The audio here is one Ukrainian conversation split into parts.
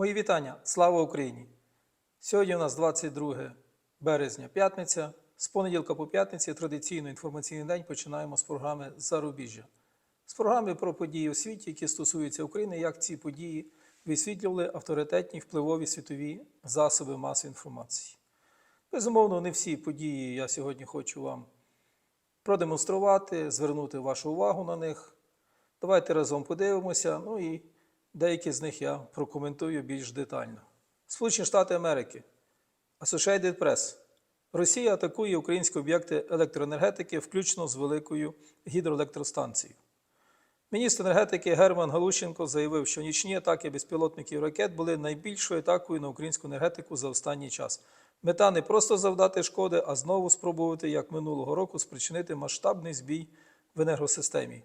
Мої вітання! Слава Україні! Сьогодні у нас 22 березня, п'ятниця. З понеділка по п'ятниці традиційно інформаційний день починаємо з програми Зарубіжжя. З програми про події у світі, які стосуються України, як ці події висвітлювали авторитетні впливові світові засоби масової інформації. Безумовно, не всі події я сьогодні хочу вам продемонструвати, звернути вашу увагу на них. Давайте разом подивимося. Ну і деякі з них я прокоментую більш детально. Сполучені Штати Америки, Associated Press. Росія атакує українські об'єкти електроенергетики, включно з великою гідроелектростанцією. Міністр енергетики Герман Галущенко заявив, що нічні атаки безпілотників ракет були найбільшою атакою на українську енергетику за останній час. Мета не просто завдати шкоди, а знову спробувати, як минулого року, спричинити масштабний збій в енергосистемі.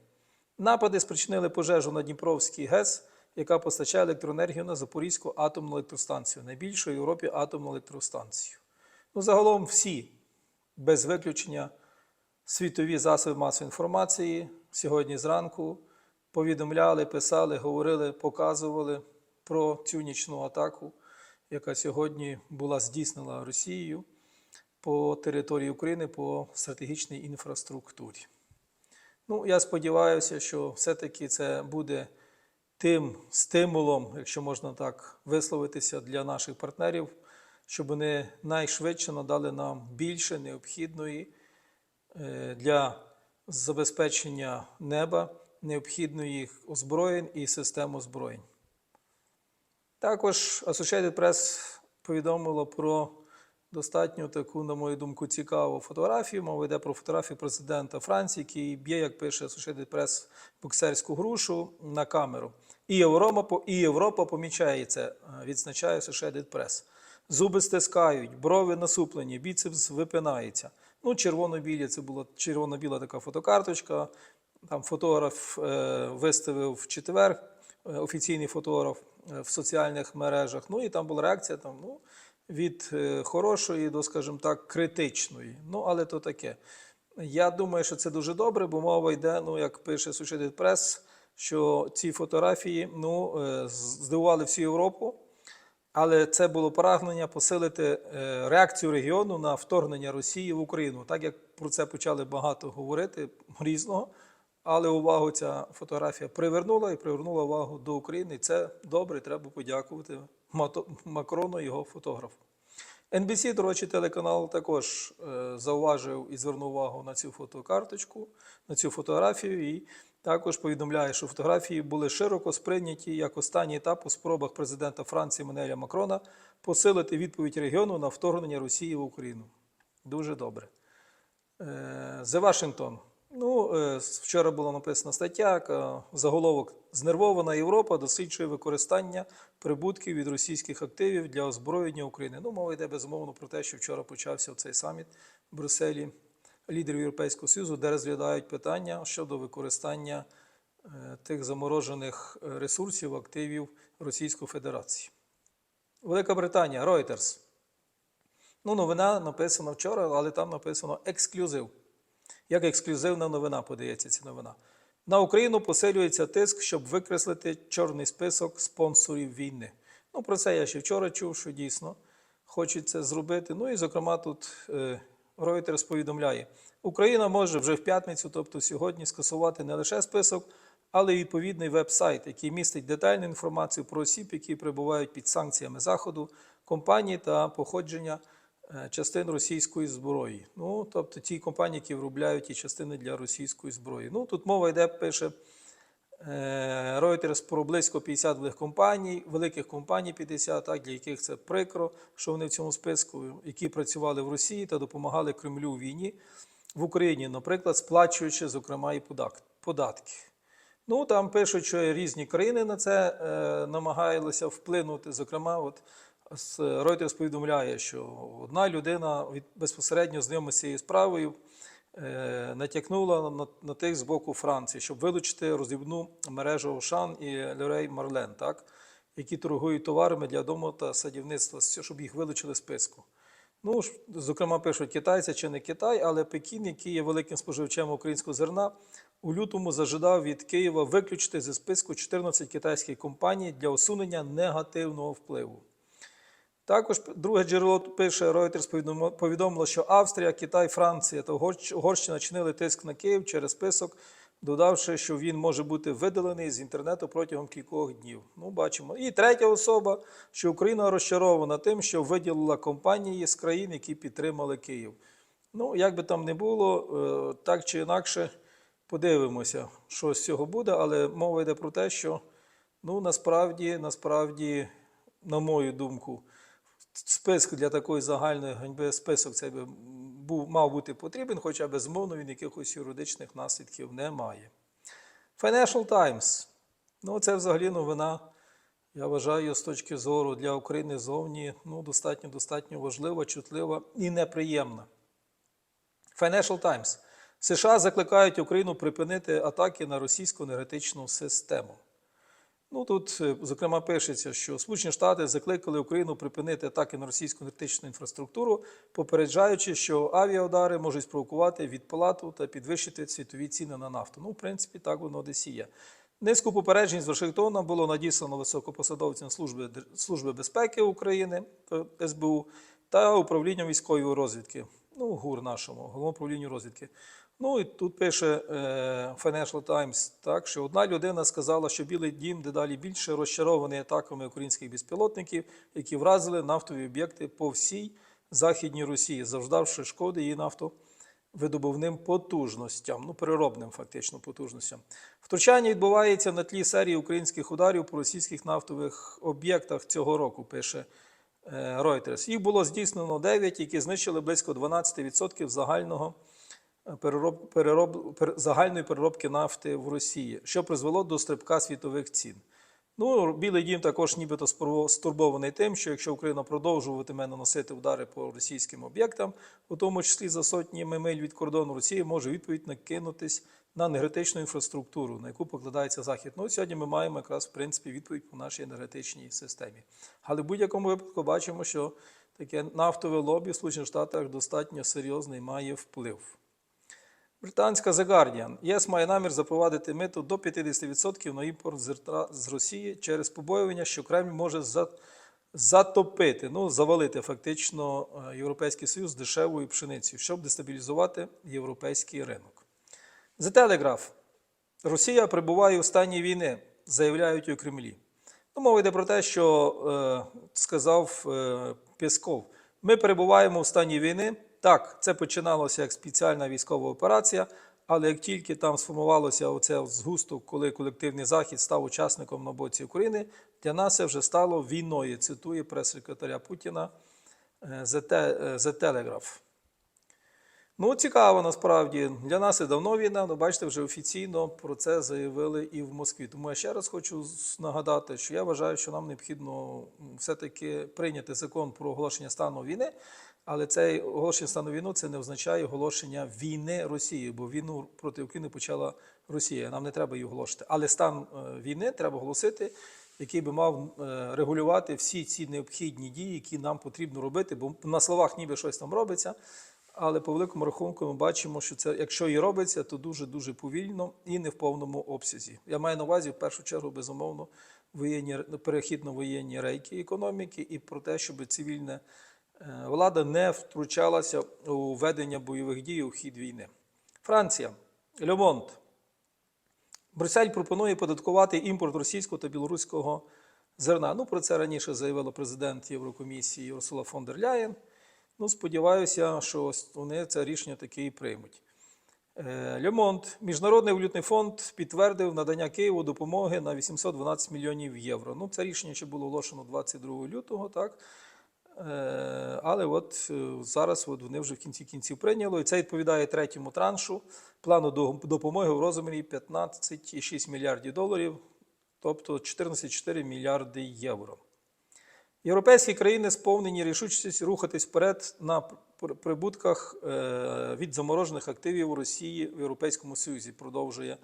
Напади спричинили пожежу на Дніпровській ГЕС, яка постачає електроенергію на Запорізьку атомну електростанцію, найбільшу в Європі атомну електростанцію. Ну, загалом всі, без виключення, світові засоби масової інформації сьогодні зранку повідомляли, писали, говорили, показували про цю нічну атаку, яка сьогодні була здійснена Росією по території України по стратегічній інфраструктурі. Ну, я сподіваюся, що все-таки це буде тим стимулом, якщо можна так висловитися, для наших партнерів, щоб вони найшвидше надали нам більше необхідної е, для забезпечення неба, необхідної озброєнь і систем озброєнь. Також Associated Press повідомило про достатньо таку, на мою думку, цікаву фотографію. Мова йде про фотографію президента Франції, який б'є, як пише Associated Press, боксерську грушу на камеру. І Європа, і Європа помічає це, відзначає Associated Press. Зуби стискають, брови насуплені, біцепс випинається. Ну, червоно-білі це була червоно-біла така фотокарточка. Там фотограф е, виставив в четвер, е, офіційний фотограф е, в соціальних мережах. Ну і там була реакція там, ну, від е, хорошої до, скажімо так, критичної. Ну, але то таке. Я думаю, що це дуже добре, бо мова йде, ну, як пише Associated Press, що ці фотографії ну, е, здивували всю Європу. Але це було прагнення посилити е, реакцію регіону на вторгнення Росії в Україну, так як про це почали багато говорити різного. Але увагу ця фотографія привернула і привернула увагу до України. І це добре, треба подякувати Макрону і його фотографу. NBC, до речі, телеканал також е, зауважив і звернув увагу на цю фотокарточку, на цю фотографію, і також повідомляє, що фотографії були широко сприйняті як останній етап у спробах президента Франції Манеля Макрона посилити відповідь регіону на вторгнення Росії в Україну. Дуже добре. Е, The Washington. Ну, е, вчора була написана стаття, заголовок Знервована Європа досліджує використання прибутків від російських активів для озброєння України. Ну, мова йде безумовно про те, що вчора почався цей саміт в Брюсселі лідерів Європейського Союзу, де розглядають питання щодо використання е, тих заморожених е, ресурсів, активів Російської Федерації. Велика Британія, Reuters. Ну, новина написана вчора, але там написано ексклюзив. Як ексклюзивна новина подається ця новина. На Україну посилюється тиск, щоб викреслити чорний список спонсорів війни. Ну, про це я ще вчора чув, що дійсно хочуть це зробити. Ну і, зокрема, тут е, Reuters повідомляє, Україна може вже в п'ятницю, тобто сьогодні, скасувати не лише список, але й відповідний веб-сайт, який містить детальну інформацію про осіб, які перебувають під санкціями Заходу, компанії та походження е, частин російської зброї. Ну, тобто ті компанії, які виробляють ті частини для російської зброї. Ну, тут мова йде, пише Reuters про близько 50 великих компаній, великих компаній 50, так, для яких це прикро, що вони в цьому списку, які працювали в Росії та допомагали Кремлю у війні в Україні, наприклад, сплачуючи, зокрема, і податки. Ну, там пишуть, що різні країни на це е, намагалися вплинути. Зокрема, от Reuters повідомляє, що одна людина від безпосередньо знайома з цією справою е, натякнула на, на тих з боку Франції, щоб вилучити розібну мережу Ошан і Лерей Марлен, так, які торгують товарами для дому та садівництва, щоб їх вилучили з списку. Ну, зокрема, пишуть китайці чи не Китай, але Пекін, який є великим споживачем українського зерна, у лютому зажадав від Києва виключити зі списку 14 китайських компаній для усунення негативного впливу. Також друге джерело пише Reuters повідомило, що Австрія, Китай, Франція та Угорщ- Угорщина чинили тиск на Київ через список, додавши, що він може бути видалений з інтернету протягом кількох днів. Ну, бачимо. І третя особа, що Україна розчарована тим, що виділила компанії з країн, які підтримали Київ. Ну, як би там не було, е, так чи інакше, подивимося, що з цього буде, але мова йде про те, що ну, насправді, насправді, на мою думку, список для такої загальної ганьби, список цей був, мав бути потрібен, хоча безумовно він якихось юридичних наслідків не має. Financial Times. Ну, це взагалі новина, я вважаю, з точки зору для України зовні ну, достатньо, достатньо важлива, чутлива і неприємна. Financial Times. США закликають Україну припинити атаки на російську енергетичну систему. Ну тут, е, зокрема, пишеться, що Сполучені Штати закликали Україну припинити атаки на російську енергетичну інфраструктуру, попереджаючи, що авіаудари можуть спровокувати відплату та підвищити світові ціни на нафту. Ну, в принципі, так воно десь є. Низку попереджень з Вашингтона було надіслано високопосадовцям служби, служби безпеки України е, СБУ та управлінням військової розвідки. Ну, ГУР нашому, головному управлінню розвідки. Ну і тут пише е, Financial Times, так, що одна людина сказала, що Білий дім дедалі більше розчарований атаками українських безпілотників, які вразили нафтові об'єкти по всій Західній Росії, завждавши шкоди її нафтовидобувним потужностям, ну переробним фактично потужностям. Втручання відбувається на тлі серії українських ударів по російських нафтових об'єктах цього року, пише Reuters. Їх було здійснено 9, які знищили близько 12% загального перероб, перероб, пер, загальної переробки нафти в Росії, що призвело до стрибка світових цін. Ну, Білий дім також нібито стурбований тим, що якщо Україна продовжуватиме наносити удари по російським об'єктам, у тому числі за сотнями миль від кордону Росії, може відповідь накинутись на енергетичну інфраструктуру, на яку покладається Захід. Ну, сьогодні ми маємо якраз в принципі відповідь по нашій енергетичній системі. Але в будь-якому випадку бачимо, що таке нафтове лобі в Сполучених Штатах достатньо серйозний має вплив. Британська The Guardian. ЄС має намір запровадити мито до 50% на імпорт з Росії через побоювання, що Кремль може затопити, ну, завалити фактично е, Європейський Союз дешевою пшеницею, щоб дестабілізувати європейський ринок. The Telegraph. Росія перебуває у стані війни, заявляють у Кремлі. Ну, мова йде про те, що е, сказав е, Пєсков. Ми перебуваємо в стані війни. Так, це починалося як спеціальна військова операція, але як тільки там сформувалося оце згусток, коли колективний захід став учасником на боці України, для нас це вже стало війною. Цитує прес-секретаря Путіна е, е, The Telegraph. Ну, цікаво насправді. Для нас і давно війна, ну бачите, вже офіційно про це заявили і в Москві. Тому я ще раз хочу нагадати, що я вважаю, що нам необхідно все-таки прийняти закон про оголошення стану війни. Але цей оголошення стану війни це не означає оголошення війни Росії, бо війну проти України почала Росія. Нам не треба її оголошувати. Але стан е, війни треба оголосити, який би мав е, регулювати всі ці необхідні дії, які нам потрібно робити, бо на словах ніби щось там робиться. Але по великому рахунку ми бачимо, що це, якщо і робиться, то дуже дуже повільно і не в повному обсязі. Я маю на увазі в першу чергу, безумовно, воєнні перехід воєнні рейки економіки і про те, щоб цивільна е, влада не втручалася у ведення бойових дій у хід війни. Франція, Льомонт. Брюссель пропонує податкувати імпорт російського та білоруського зерна. Ну, про це раніше заявила президент Єврокомісії Урсула фон дер Ляєн. Ну, сподіваюся, що вони це рішення таки і приймуть. Е, Льомонт, Міжнародний валютний фонд підтвердив надання Києву допомоги на 812 мільйонів євро. Ну, це рішення ще було оголошено 22 лютого, так? Е, Але от е, зараз от вони вже в кінці кінців прийняли. І це відповідає третьому траншу плану допомоги в розмірі 15,6 мільярдів доларів, тобто 14,4 мільярди євро. Європейські країни сповнені рішучості рухатись вперед на прибутках е, від заморожених активів у Росії в Європейському Союзі, продовжує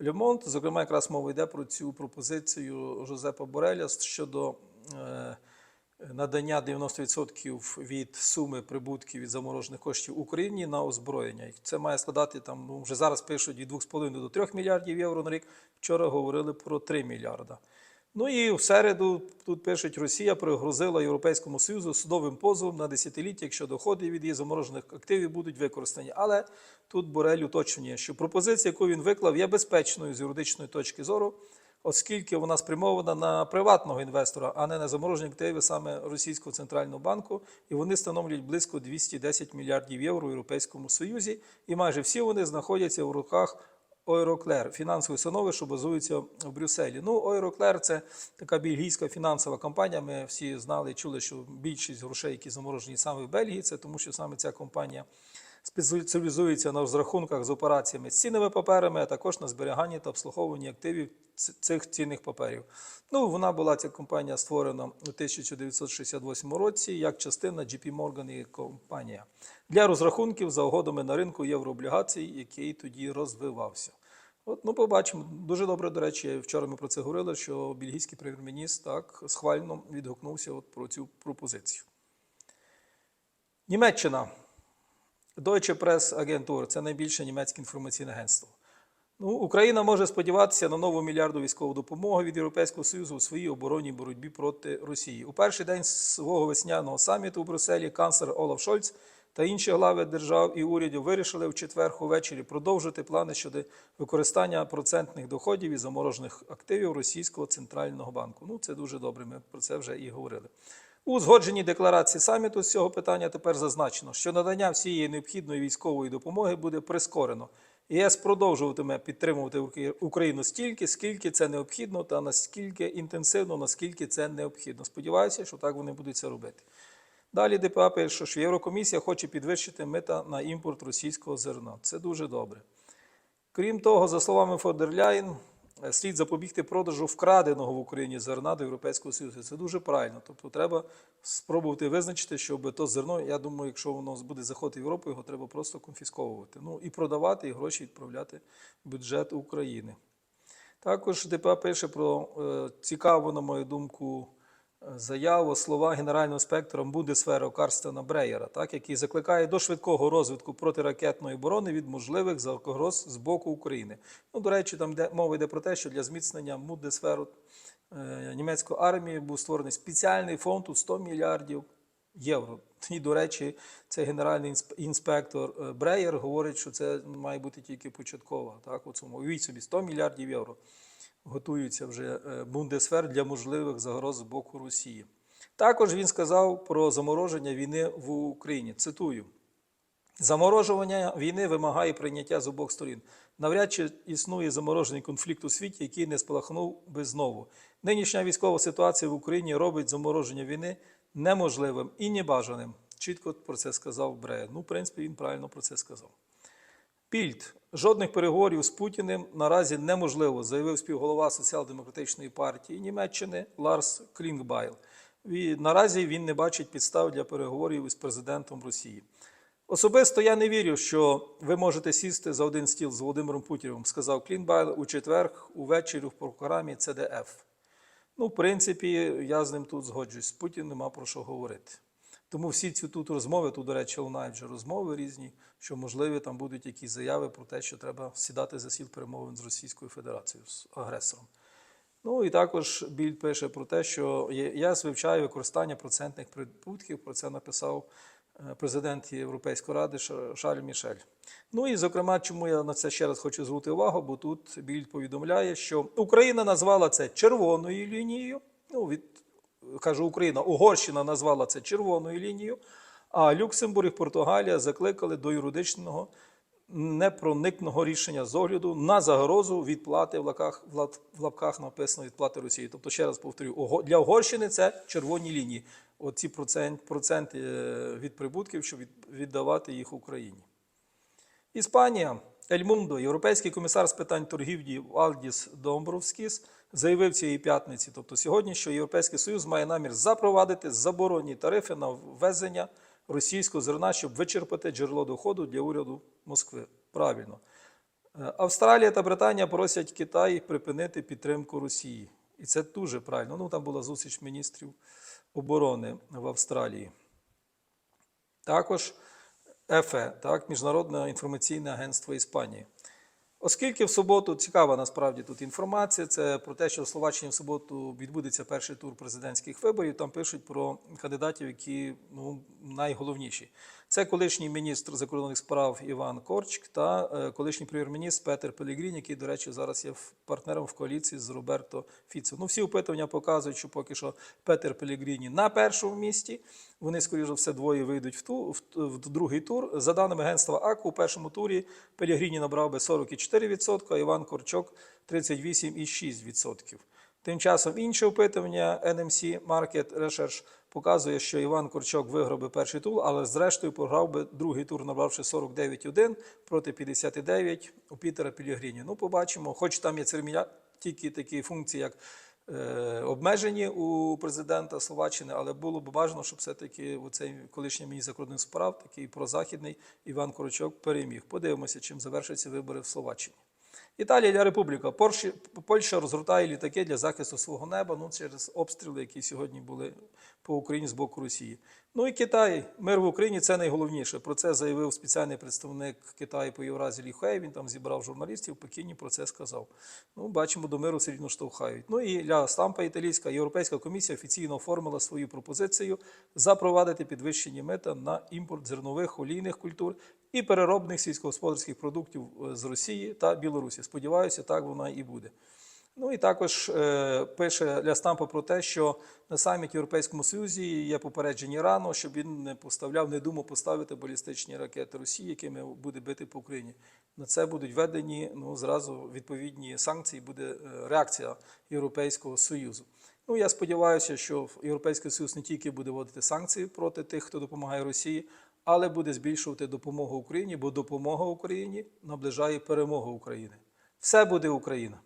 Лемонт. Зокрема, якраз мова йде про цю пропозицію Жозепа Бореля щодо е, надання 90% від суми прибутків від заморожених коштів Україні на озброєння. Це має складати там, ну вже зараз пишуть від 2,5 до 3 мільярдів євро на рік. Вчора говорили про 3 мільярда. Ну і в середу тут пишуть, Росія пригрозила Європейському Союзу судовим позовом на десятиліття, якщо доходи від її заморожених активів будуть використані. Але тут Борель уточнює, що пропозиція, яку він виклав, є безпечною з юридичної точки зору, оскільки вона спрямована на приватного інвестора, а не на заморожені активи саме Російського центрального банку, і вони становлять близько 210 мільярдів євро в Європейському Союзі, і майже всі вони знаходяться в руках Ойроклер, фінансової установи, що базується в Брюсселі. Ну, Ойроклер це така бельгійська фінансова компанія. Ми всі знали чули, що більшість грошей, які заморожені саме в Бельгії, це тому, що саме ця компанія спеціалізується на розрахунках з операціями з цінними паперами, а також на зберіганні та обслуговуванні активів цих цінних паперів. Ну, вона була ця компанія створена у 1968 році як частина JP Morgan і компанія для розрахунків за угодами на ринку єврооблігацій, який тоді розвивався. От, ну, побачимо. Дуже добре, до речі, вчора ми про це говорили, що бельгійський прем'єр-міністр так схвально відгукнувся от про цю пропозицію. Німеччина. Deutsche Press Agentur – це найбільше німецьке інформаційне агентство. Ну, Україна може сподіватися на нову мільярду військову допомогу від Європейського Союзу у своїй оборонній боротьбі проти Росії. У перший день свого весняного саміту у Брюсселі канцлер Олаф Шольц та інші глави держав і урядів вирішили в четвер увечері продовжити плани щодо використання процентних доходів і заморожених активів Російського центрального банку. Ну, це дуже добре. Ми про це вже і говорили. У узгодженій декларації саміту з цього питання тепер зазначено, що надання всієї необхідної військової допомоги буде прискорено. ЄС продовжуватиме підтримувати Україну стільки, скільки це необхідно, та наскільки інтенсивно, наскільки це необхідно. Сподіваюся, що так вони будуть це робити. Далі ДПА пише, що Єврокомісія хоче підвищити мита на імпорт російського зерна. Це дуже добре. Крім того, за словами Фодерляєн, слід запобігти продажу вкраденого в Україні зерна до Європейського Союзу. Це дуже правильно. Тобто треба спробувати визначити, щоб то зерно, я думаю, якщо воно буде заходити в Європу, його треба просто конфісковувати. Ну і продавати, і гроші відправляти в бюджет України. Також ДПА пише про е, цікаву, на мою думку, е, заяву слова генерального інспектора Бундесвера Карстена Бреєра, так, який закликає до швидкого розвитку протиракетної оборони від можливих загроз з боку України. Ну, до речі, там де, мова йде про те, що для зміцнення Бундесверу е, німецької армії був створений спеціальний фонд у 100 мільярдів євро. І, до речі, цей генеральний інспектор е, Бреєр говорить, що це має бути тільки початкова. Так, у цьому уявіть собі 100 мільярдів євро готуються вже е, Бундесвер для можливих загроз з боку Росії. Також він сказав про замороження війни в Україні. Цитую. Заморожування війни вимагає прийняття з обох сторін. Навряд чи існує заморожений конфлікт у світі, який не спалахнув би знову. Нинішня військова ситуація в Україні робить замороження війни неможливим і небажаним. Чітко про це сказав Бреєр. Ну, в принципі, він правильно про це сказав. Пільд. Жодних переговорів з Путіним наразі неможливо, заявив співголова соціал-демократичної партії Німеччини Ларс Клінгбайл. Ві- Наразі він не бачить підстав для переговорів із президентом Росії. Особисто я не вірю, що ви можете сісти за один стіл з Володимиром Путіним, сказав Клінбайл у четвер увечері в програмі ЦДФ. Ну, в принципі, я з ним тут згоджуюсь. З Путіним нема про що говорити. Тому всі ці тут розмови, тут, до речі, лунають вже розмови різні, що, можливі, там будуть якісь заяви про те, що треба сідати за сіл перемовин з Російською Федерацією, з агресором. Ну і також Біль пише про те, що ЄС вивчає використання процентних прибутків. Про це написав е, президент Європейської ради Ша- Шарль Мішель. Ну і зокрема, чому я на це ще раз хочу звернути увагу, бо тут Біль повідомляє, що Україна назвала це червоною лінією. Ну, від кажу Україна, Угорщина назвала це червоною лінією, а Люксембург і Португалія закликали до юридичного непроникного рішення з огляду на загрозу відплати в лапках, в лапках написано відплати Росії. Тобто, ще раз повторю, для Угорщини це червоні лінії. Оці процент, проценти е, від прибутків, щоб віддавати їх Україні. Іспанія. Ельмундо, європейський комісар з питань торгівлі Валдіс Домбровскіс, заявив цієї п'ятниці, тобто сьогодні, що Європейський Союз має намір запровадити заборонні тарифи на ввезення російського зерна, щоб вичерпати джерело доходу для уряду Москви. Правильно. Е, Австралія та Британія просять Китай припинити підтримку Росії. І це дуже правильно. Ну, там була зустріч міністрів оборони в Австралії. Також ЕФЕ, так, Міжнародне інформаційне агентство Іспанії. Оскільки в суботу цікава насправді тут інформація, це про те, що в Словаччині в суботу відбудеться перший тур президентських виборів. Там пишуть про кандидатів, які ну, найголовніші. Це колишній міністр закордонних справ Іван Корчик та е, колишній прем'єр-міністр Петер Пелігрін, який, до речі, зараз є партнером в коаліції з Роберто Фіцо. Ну, всі опитування показують, що поки що Петер Пелігріні на першому місці. Вони, скоріш за все, двоє вийдуть в, ту, в, в другий тур. За даними агентства АКУ, у першому турі Пелігріні набрав би 44%, а Іван Корчок 38,6%. Тим часом інше опитування NMC Market Research показує, що Іван Корчок виграв би перший тур, але зрештою програв би другий тур, набравши 49,1 проти 59 у Пітера Пілігріні. Ну, побачимо, хоч там є церемоня, тільки такі функції, як е, обмежені у президента Словаччини, але було б бажано, щоб все-таки цей колишній міністр закордонних справ, такий прозахідний Іван Корчок, переміг. Подивимося, чим завершаться вибори в Словаччині. Італія для Республіка. Польща розгортає літаки для захисту свого неба ну, через обстріли, які сьогодні були по Україні з боку Росії. Ну і Китай. Мир в Україні це найголовніше. Про це заявив спеціальний представник Китаю по Євразії Лі Хуей. Він там зібрав журналістів в Пекіні, про це сказав. Ну, бачимо, до миру все рівно штовхають. Ну і для Стампа італійська Європейська комісія офіційно оформила свою пропозицію запровадити підвищені мита на імпорт зернових олійних культур і переробних сільськогосподарських продуктів е, з Росії та Білорусі. Сподіваюся, так вона і буде. Ну і також е, пише для Стампа про те, що на саміті Європейському Союзі є попередження Ірану, щоб він не поставляв, не думав поставити балістичні ракети Росії, якими буде бити по Україні. На це будуть введені ну, зразу відповідні санкції, буде е, реакція Європейського Союзу. Ну, я сподіваюся, що Європейський Союз не тільки буде вводити санкції проти тих, хто допомагає Росії, але буде збільшувати допомогу Україні, бо допомога Україні наближає перемогу України. Все буде Україна.